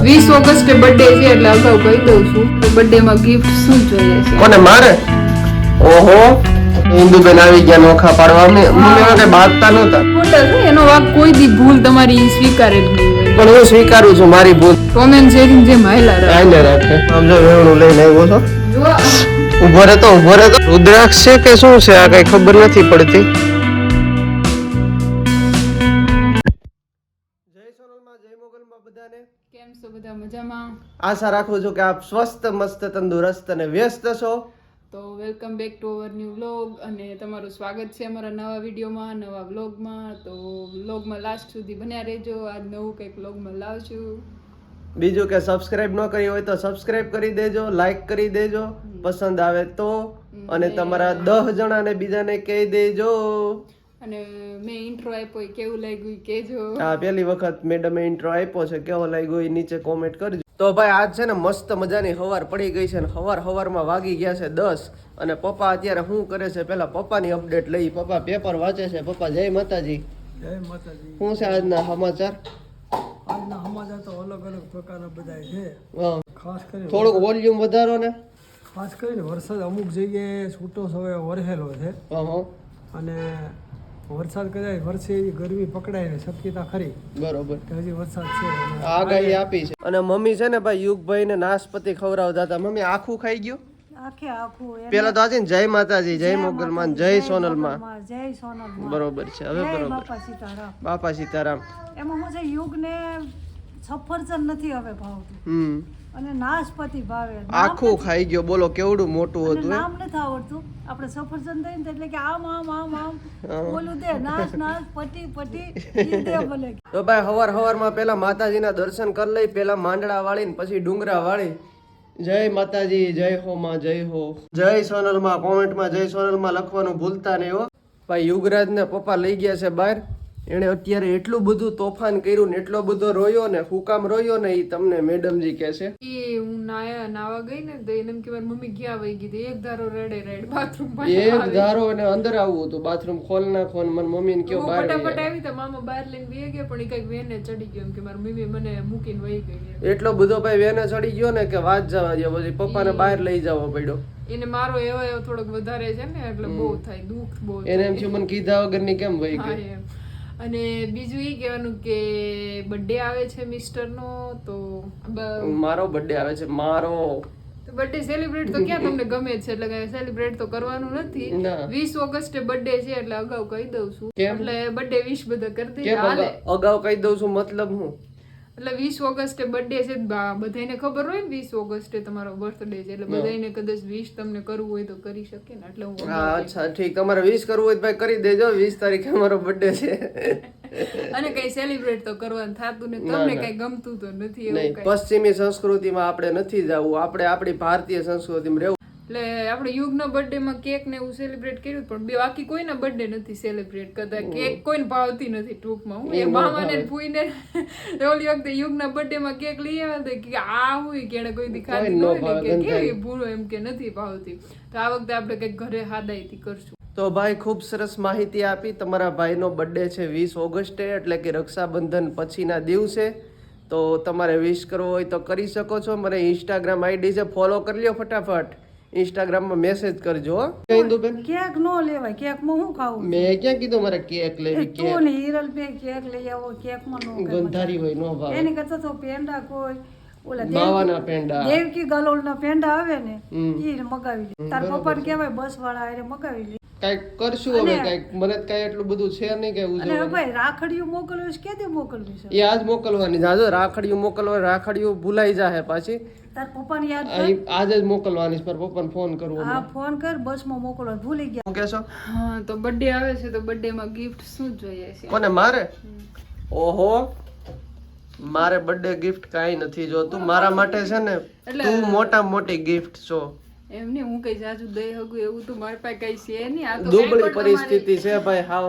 વીસ ઓગસ્ટે બર્થડે છે એટલે અગાઉ કહી દઉં છું કે બર્થડે માં ગિફ્ટ શું જોઈએ છે? કોને મારે? ઓહો ઇન્દુબેન આવી ગયા નોખા પાડવા. અમે મને વખતે બાંધતા નહોતા. ખોટા છે એનો વાક કોઈ દી ભૂલ તમારી સ્વીકારે જ નહીં પણ હું સ્વીકારું છું મારી ભૂલ. એન્ડ જેરી જેમ હાયલા રહે. કાંઈ રાખે. આમ જો વેવણું લઈને આવ્યો છો? જો ઊભો રહેતો ઊભો રહેતો. રુદ્રાક્ષ છે કે શું છે? આ કઈ ખબર નથી પડતી. મજામાં? આશા રાખું છું કે આપ સ્વસ્થ મસ્ત તંદુરસ્ત અને વ્યસ્ત છો. તો welcome back to our new vlog અને તમારું સ્વાગત છે અમારા નવા વિડીયોમાં નવા વ્લોગમાં. તો વ્લોગમાં લાસ્ટ સુધી બન્યા રહેજો. આજ નવું કંઈક વ્લોગમાં લાવશું. બીજું કે સબસ્ક્રાઇબ ન કરી હોય તો સબસ્ક્રાઇબ કરી દેજો લાઈક કરી દેજો પસંદ આવે તો. અને તમારા દહ જણાને બીજાને કહી દેજો. અને મેં ઇન્ટ્રો આપ્યો એ કેવું લાગ્યું કેજો. હા આ પહેલી વખત મેડમે ઇન્ટ્રો આપ્યો છે કેવો લાગ્યો એ નીચે કોમેન્ટ કરજો. તો ભાઈ આજ છે ને મસ્ત મજાની હવાર પડી ગઈ છે ને હવાર હવારમાં વાગી ગયા છે દસ અને પપ્પા અત્યારે શું કરે છે પેલા પપ્પાની અપડેટ લઈ પપ્પા પેપર વાંચે છે. પપ્પા જય માતાજી. જય માતાજી. શું છે આજના સમાચાર? આજના સમાચાર તો અલગ અલગ પ્રકારના બધા છે. ખાસ કરીને થોડુંક વોલ્યુમ વધારો ને? ખાસ કરીને વરસાદ અમુક જગ્યાએ છૂટો સમય વરહેલો છે. અને વરસાદ કદાચ વરસે એવી ગરમી પકડાય ને શક્યતા ખરી. બરોબર. કે હજી વરસાદ છે આગાહી આપી છે. અને મમ્મી છે ને ભાઈ યુગભાઈ ને નાશપતિ ખવડાવતા હતા. મમ્મી આખું ખાઈ ગયું? આખે આખું. પેલા તો આજે ને જય માતાજી જય મોગલમાં જય સોનલમાં માં જય સોનલ બરોબર છે હવે બરોબર. બાપા સીતારામ. બાપા સીતારામ. એમાં હું છે યુગને સફરજન નથી હવે ભાવતું. હમ. અને નાશપતિ ભાવે. આખું ખાઈ ગયો. બોલો કેવડું મોટું હતું નામ નથી આવડતું. આપણે સફરજન દઈએ ને એટલે કે આમ આમ આમ આમ. બોલું દે નાશ નાશ પટી પટી દે બોલે. તો ભાઈ હવાર હવારમાં પેલા માતાજીના દર્શન કરી લઈ પેલા માંડળા વાળી ને પછી ડુંગરા વાળી. જય માતાજી જય હો માં જય હો. જય સોનલમાં કોમેન્ટમાં જય સોનલમાં લખવાનું ભૂલતા નહીં હો. ભાઈ યુગરાજ ને પપ્પા લઈ ગયા છે બહાર. એણે અત્યારે એટલું બધું તોફાન કર્યું ને એટલો બધો રોયો ને હુકામ રોયો ને એ તમને મેડમજી કહે છે. એ હું નાયા નાવા ગઈ ને તો એને કે મારી મમ્મી ક્યાં વહી ગઈ એક ધારો રડે રેડ બાથરૂમ એક ધારો અને અંદર આવવું હતું બાથરૂમ ખોલ નાખો ને મમ્મી ને કયો બહાર ફટાફટ આવી તો મામા બહાર લઈને બે ગયા પણ એ કંઈક વેને ચડી ગયો એમ કે મારી મમ્મી મને મૂકીને વહી ગઈ એટલો બધો ભાઈ વેને ચડી ગયો ને કે વાત જવા દે પછી પપ્પાને બહાર લઈ જવો પડ્યો. એને મારો એવો એવો થોડોક વધારે છે ને એટલે બહુ થાય દુઃખ બહુ એને એમ છે મને કીધા વગરની કેમ વહી હા ગઈ. અને બીજું એ કહેવાનું કે બર્થડે આવે છે મિસ્ટર નો તો મારો બર્થડે આવે છે મારો. બર્થડે સેલિબ્રેટ તો ક્યાં તમને ગમે છે? એટલે સેલિબ્રેટ તો કરવાનું નથી. વીસ ઓગસ્ટે બર્થડે છે એટલે અગાઉ કહી દઉં છું. એટલે બર્થડે વિશ બધા કરી અગાઉ? અગાઉ કહી દઉં છું મતલબ હું? એટલે વીસ ઓગસ્ટે બર્થડે છે બધાને ખબર હોય ને વીસ ઓગસ્ટે તમારો બર્થડે છે. એટલે બધાને કદાચ વીસ તમને કરવું હોય તો કરી શકે ને એટલે હું હા અચ્છા ઠીક. તમારે વીસ કરવું હોય તો ભાઈ કરી દેજો. વીસ તારીખે અમારો બર્થડે છે. અને કઈ સેલિબ્રેટ તો કરવાનું થતું ને તમને કઈ ગમતું તો નથી એવું પશ્ચિમી સંસ્કૃતિમાં આપણે નથી જવું. આપણે આપણી ભારતીય સંસ્કૃતિમાં રહેવું એટલે આપણે યુગનો બર્થડે માં કેક ને એવું સેલિબ્રેટ કર્યું પણ બે બાકી કોઈના બર્થડે નથી સેલિબ્રેટ કરતા. કેક કોઈને ભાવતી નથી ટૂંકમાં. હું એ મામાને પૂઈને ઓલી વખતે યુગના બર્થડે માં કેક લઈ આવ્યા કે આ હોય કે એને કોઈ દેખાતી ન હોય કે કેવી ભૂલો એમ કે નથી ભાવતી. તો આ વખતે આપણે કંઈક ઘરે હાદાઈથી કરશું. તો ભાઈ ખૂબ સરસ માહિતી આપી. તમારા ભાઈનો બર્થડે છે વીસ ઓગસ્ટે એટલે કે રક્ષાબંધન પછીના દિવસે. તો તમારે વિશ કરવો હોય તો કરી શકો છો. મને ઇન્સ્ટાગ્રામ આઈડી છે. ફોલો કરી લ્યો ફટાફટ. ઇન્સ્ટાગ્રામમાં મેસેજ કરજો ઇન્દુબેન કેક નો લેવાય કેકમાં હું ખાવું? મેં ક્યાં કીધું મારે કેક લેવી કેક? તું ને હિરલ બે કેક લઈ આવો કેકમાં નો ગંધારી હોય નો ભાવે. એની કરતા તો પેંડા કોઈ ઓલા માવાના પેંડા. દેવકી ગલોળ પેંડા આવે ને ઈ મગાવી લે. તાર પપ્પા ને કહેવાય બસ વાળા એને મગાવી લે. કાંઈક કરશું હવે કાંઈક. મને તો એટલું બધું છે નહીં કે ઉજવવાનું. ભાઈ રાખડીયું મોકલવું છે કે દે મોકલવી છે? એ આજ મોકલવાની છે. રાખડીયું મોકલવા રાખડીયું ભૂલાઈ જાહે પાછી. તાર પપ્પાને યાદ કર. આજે જ મોકલવાની છે પર પપ્પાને ફોન કરવો હા ફોન કર બસમાં મોકલવા ભૂલી ગયા. હું કહેશો? હા તો બર્થડે આવે છે તો બર્થડે માં ગિફ્ટ શું જોઈએ છે? કોને મારે? ઓહો મારે બર્થડે ગિફ્ટ કાંઈ નથી જોતું. મારા માટે છે ને તું મોટા મોટી ગિફ્ટ છો. એમ નહીં હું કઈ જાજુ દઈ હગું એવું તો મારી પાસે કઈ છે નહીં. આ તો દુબળી પરિસ્થિતિ છે ભાઈ હાવ.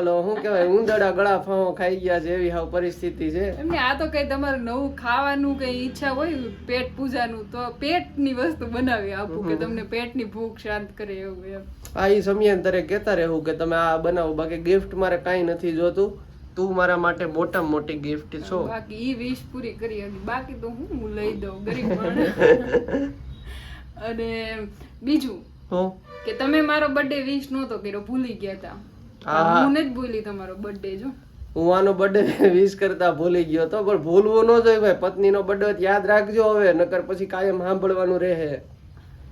ઓલો શું કહેવાય ઉંદડા ગળા ફાવો ખાઈ ગયા છે એવી હાવ પરિસ્થિતિ છે. એમને આ તો કઈ તમારે નવું ખાવાનું કઈ ઈચ્છા હોય પેટ પૂજાનું તો પેટની વસ્તુ બનાવી આપું કે તમને પેટની ભૂખ શાંત કરે એવું એમ. આ ઈ સમયાંતરે કહેતા રહેવું કે તમે આ બનાવો બાકી ગિફ્ટ મારે કાંઈ નથી જોતું. તું મારા માટે મોટામાં મોટી ગિફ્ટ છો. બાકી ઈ વિશ પૂરી કરી બાકી તો હું હું લઈ દઉં ગરીબ અને બીજું કે તમે મારો બર્થડે વિશ નહોતો કર્યો ભૂલી ગયા હતા હું જ ભૂલી તમારો બર્થડે જો. હું આનો બર્થડે વિશ કરતા ભૂલી ગયો તો પણ ભૂલવું ન જોઈએ ભાઈ. પત્નીનો બર્થડે યાદ રાખજો હવે નકર પછી કાયમ સાંભળવાનું રહે.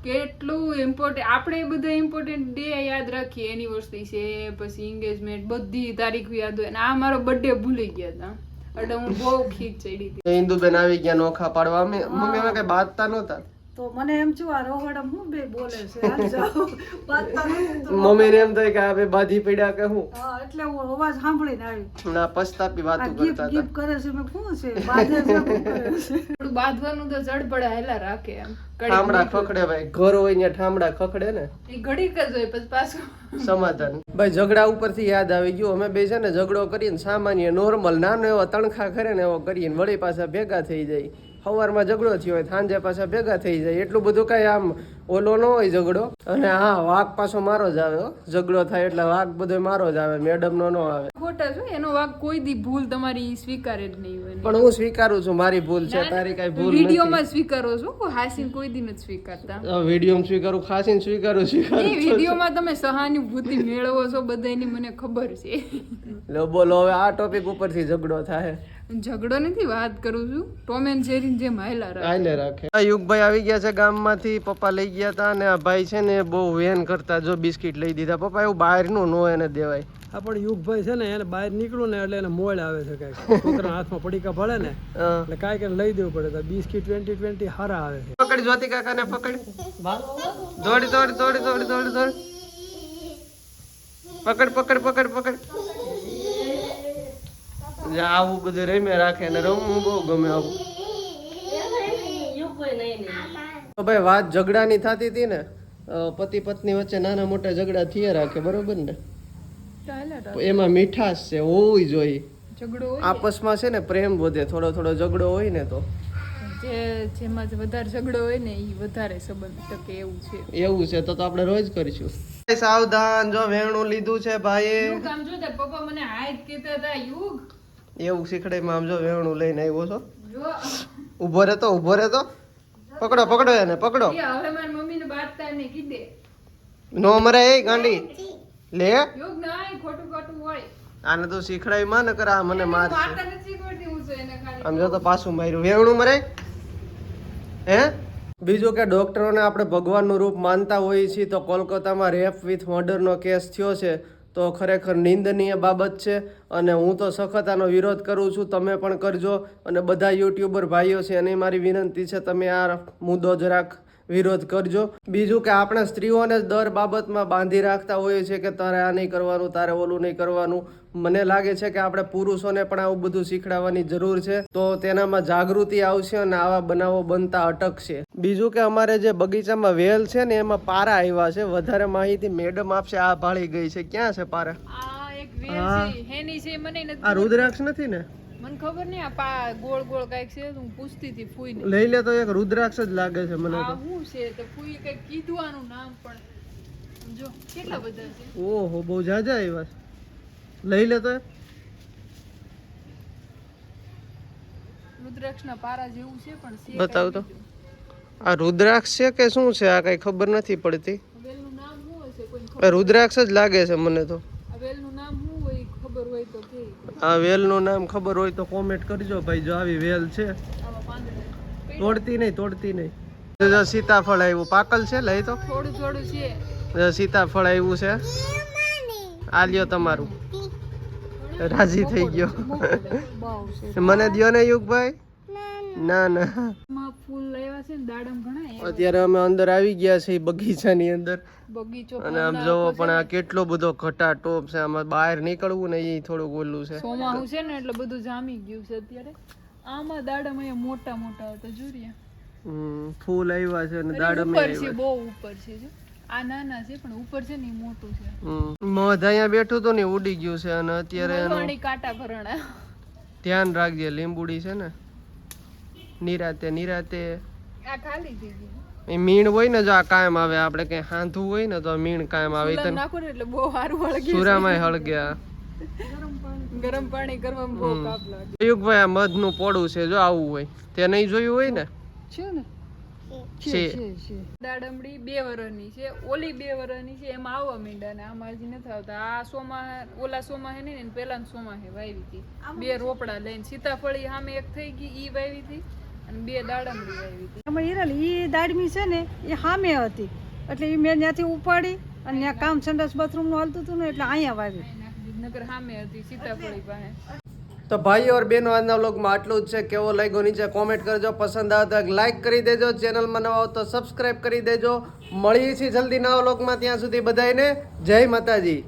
કેટલું ઇમ્પોર્ટન્ટ આપણે બધા ઇમ્પોર્ટન્ટ ડે યાદ રાખીએ એનિવર્સરી છે પછી એન્ગેજમેન્ટ બધી તારીખ યાદ હોય અને આ મારો બર્થડે ભૂલી ગયા હતા એટલે હું બહુ ખીચ ચડી હતી. ઇન્દુબેન આવી ગયા નોખા પાડવા. અમે મમ્મી અમે કઈ બાંધતા નહોતા? તો મને એમ છું આ રોહડમ હું બે બોલે છે? મમ્મી. મમ્મીને એમ થાય કે આ બે બાધી પડ્યા કે હું? એટલે હું અવાજ સાંભળીને આવી. ના પસ્તાપી વાતો કરતા હતા કરે છે મે શું છે બાધે છે થોડું બાંધવાનું તો જડબડા હેલા રાખે એમ. ઠામડા ખખડે ભાઈ ઘર હોય ને ઠામડા ખખડે ને. એ ઘડીક જ હોય પછી પાછું. સમાધાન. ભાઈ ઝઘડા ઉપરથી યાદ આવી ગયું. અમે બે છે ને ઝઘડો કરીને સામાન્ય નોર્મલ નાનો એવો તણખા કરે ને એવો કરીને વળી પાછા ભેગા થઈ જાય. સવારમાં ઝઘડો થયો હોય સાંજે પાછા ભેગા થઈ જાય એટલું બધું કાંઈ આમ ઓલો ન હોય ઝઘડો. અને હા વાઘ પાછો મારો જ આવે. ઝઘડો થાય એટલે વાઘ બધો મારો જ આવે મેડમ નો આવે. ખોટા છો? એનો વાક કોઈ દી ભૂલ તમારી સ્વીકારે જ નહીં હોય. પણ હું સ્વીકારું છું મારી ભૂલ છે તારી કઈ ભૂલ વિડીયોમાં સ્વીકારો છો હાસીન કોઈ દી નથી સ્વીકારતા. વીડિયો સ્વીકારું ખાસીન સ્વીકારું એ સ્વીકારું વિડીયોમાં તમે સહાનુભૂતિ મેળવો છો બધાની મને ખબર છે. લો બોલો હવે આ ટોપિક ઉપરથી ઝઘડો થાય. ઝઘડો નથી વાત કરું છું. ટોમ એન્ડ જેરી જેમ હાયલા રાખે. યુગભાઈ આવી ગયા છે ગામમાંથી પપ્પા લઈ ગયા હતા અને આ ભાઈ છે ને બહુ વેન કરતા જો બિસ્કિટ લઈ દીધા. પપ્પા એવું બહારનું નો એને દેવાય. આ પણ યુગભાઈ છે ને એને બહાર નીકળું ને એટલે એને મોડ આવે છે કાંઈક. છોકરાના હાથમાં પડીકા ભળે ને એટલે કાંઈક એને લઈ દેવું પડે. તો બિસ્કિટ ટ્વેન્ટી ટ્વેન્ટી હારા આવે છે. પકડ જ્યોતિ કાકાને પકડ. દોડી દોડી દોડી દોડી દોડી દોડી. પકડ પકડ પકડ પકડ. જા, આવું બધું રમ્યા રાખે ને રમવું બહુ ગમે આવું. તો ભાઈ વાત ઝઘડાની થતી હતી ને પતિ પત્ની વચ્ચે નાના મોટા ઝઘડા થયા રાખે બરોબર ને? તો. એમાં મીઠાશ છે હોવી જોઈએ. આપસમાં છે ને પ્રેમ વધે થોડો થોડો ઝઘડો હોય ને તો. જે જેમાં જે વધારે ઝઘડો હોય ને એ વધારે સંબંધ ટકે એવું છે. એવું છે તો તો આપણે રોજ કરીશું. સાવધાન જો વેણું લીધું છે ભાઈએ. યુગ જો પપ્પા મને હાઈટ કહેતા હતા યુગ. એવું શીખડાઈમાં આમ જો વેણું લઈને આવ્યો છો? ઊભો રહેતો ઊભો રહેતો. પકડો પકડો એને પકડો. હવે મારી મમ્મીને બાટતા ને કીધે. નો મરે એ ગાંડી. લે. યોગ નાય ખોટું ખોટું હોય. આને તો શીખડાયમાં ન કરા મને મારશે. મારતા નથી શીખવાડતી હું છું એને ખાલી આમ જો તો પાછું માર્યું. વેણું મરે? હે? બીજું કે ડોક્ટરોને આપણે ભગવાનનું રૂપ માનતા હોઈએ છીએ તો કોલકાતામાં રેપ વિથ મર્ડરનો કેસ થયો છે. તો ખરેખર નિંદનીય બાબત છે અને હું તો સખત આનો વિરોધ કરું છું. તમે પણ કરજો અને બધા યુટ્યુબર ભાઈઓ છે, એની મારી વિનંતી છે, તમે આ મુદ્દો જરાક વિરોધ કરજો. બીજું કે આપણે સ્ત્રીઓને જ દર બાબતમાં બાંધી રાખતા હોઈએ છીએ કે તારે આ નહીં કરવાનું તારે ઓલું નહીં કરવાનું. મને લાગે છે કે આપણે પુરુષોને પણ આવું બધું શીખડાવવાની જરૂર છે. તો તેનામાં જાગૃતિ આવશે અને આવા બનાવો બનતા અટકશે. બીજું કે અમારે જે બગીચામાં વેલ છે ને એમાં પારા આવ્યા છે. વધારે માહિતી મેડમ આપશે. આ ભાળી ગઈ છે. ક્યાં છે પારા? આ હા. રુદ્રાક્ષ નથી ને? મને ખબર નહીં આ પા ગોળ ગોળ કંઈક છે હું પૂછતી હતી ફૂઈ લઈ લે તો એક રુદ્રાક્ષ જ લાગે છે મને આ શું છે તો ફૂઈ કંઈક કીધું આનું નામ પણ. જો કેટલા બધા છે? ઓહો બહુ જાજા આવ્યા લઈ લે તો. રુદ્રાક્ષના પારા જેવું છે પણ બતાવ તો. આ રુદ્રાક્ષ છે કે શું છે? આ કઈ ખબર નથી પડતી. રુદ્રાક્ષ જ લાગે છે મને તો આ વેલનું નામ શું હોય ખબર હોય તો કે આ વેલનું નામ ખબર હોય તો કોમેન્ટ કરજો ભાઈ જો આવી વેલ છે. તોડતી નહીં તોડતી નહીં. જો સીતાફળ આવ્યું પાકલ છે લઈ તો. થોડું થોડું છે. સીતાફળ આવ્યું છે. આ લ્યો તમારું. રાજી થઈ ગયો. મને દ્યો ને યુગભાઈ. ના ના. ફૂલ લાવ્યા છે ને દાડમ ઘણા અત્યારે અમે અંદર આવી ગયા છીએ બગીચાની અંદર. બગીચો અને આમ જોવો પણ આ કેટલો બધો ઘટા ટોપ છે આમાં બહાર નીકળવું ને એ થોડું ઓલું છે. સોમાહું છે ને એટલે બધું જામી ગયું છે અત્યારે. આમાં દાડમ અહીંયા મોટા મોટા હતા જોરિયા હમ, ફૂલ આવ્યા છે અને દાડમ ઉપર છે બહુ ઉપર છે જો. આ નાના છે પણ ઉપર છે ને મોટું છે. મધ અહીંયા બેઠું તો ને ઉડી ગયું છે અને અત્યારે કાંટા ભરણા ધ્યાન રાખજે લીંબુડી છે ને. નિરાતે નિરાતે. આ ખાલી થઈ ગયું એ મીણ હોય ને જો આ કાયમ આવે આપણે કઈ હાંધું હોય ને તો મીણ કાયમ આવે. ને એટલે બહુ સારું વળગી સુરામાં હળગ્યા ગરમ પાણી ગરમ બહુ કાપ લાગે યુગભાઈ આ મધનું પોડું છે જો આવું હોય. તે નહીં જોયું હોય ને? છે ને? છે. દાડમડી બે વરસની છે ઓલી બે વરસની છે એમાં આવવા મીંડા ને આમાં હજી નથી આવતા. આ સોમા ઓલા સોમા હે ને પેલા સોમા હે વાવી હતી. બે રોપડા લઈને સીતાફળી સામે એક થઈ ગઈ ઈ વાવી હતી. અને બે દાડમડી હતી. હિરલ એ દાડમી છે ને એ સામે હતી. એટલે એ મેં ત્યાંથી ઉપાડી અને ત્યાં કામ સંડાસ બાથરૂમનું હાલતું હતું ને એટલે અહીંયા વાવી. નગર સામે હતી સીતાફળી પાસે. તો ભાઈઓ ઓર બહેનો આજના વ્લોગમાં આટલું જ છે. કેવો લાગ્યો નીચે કોમેન્ટ કરજો. પસંદ આવે તો લાઈક કરી દેજો. ચેનલમાં નવા તો સબસ્ક્રાઈબ કરી દેજો. મળીએ છીએ જલ્દી નવા વ્લોગમાં. ત્યાં સુધી બધાને જય માતાજી.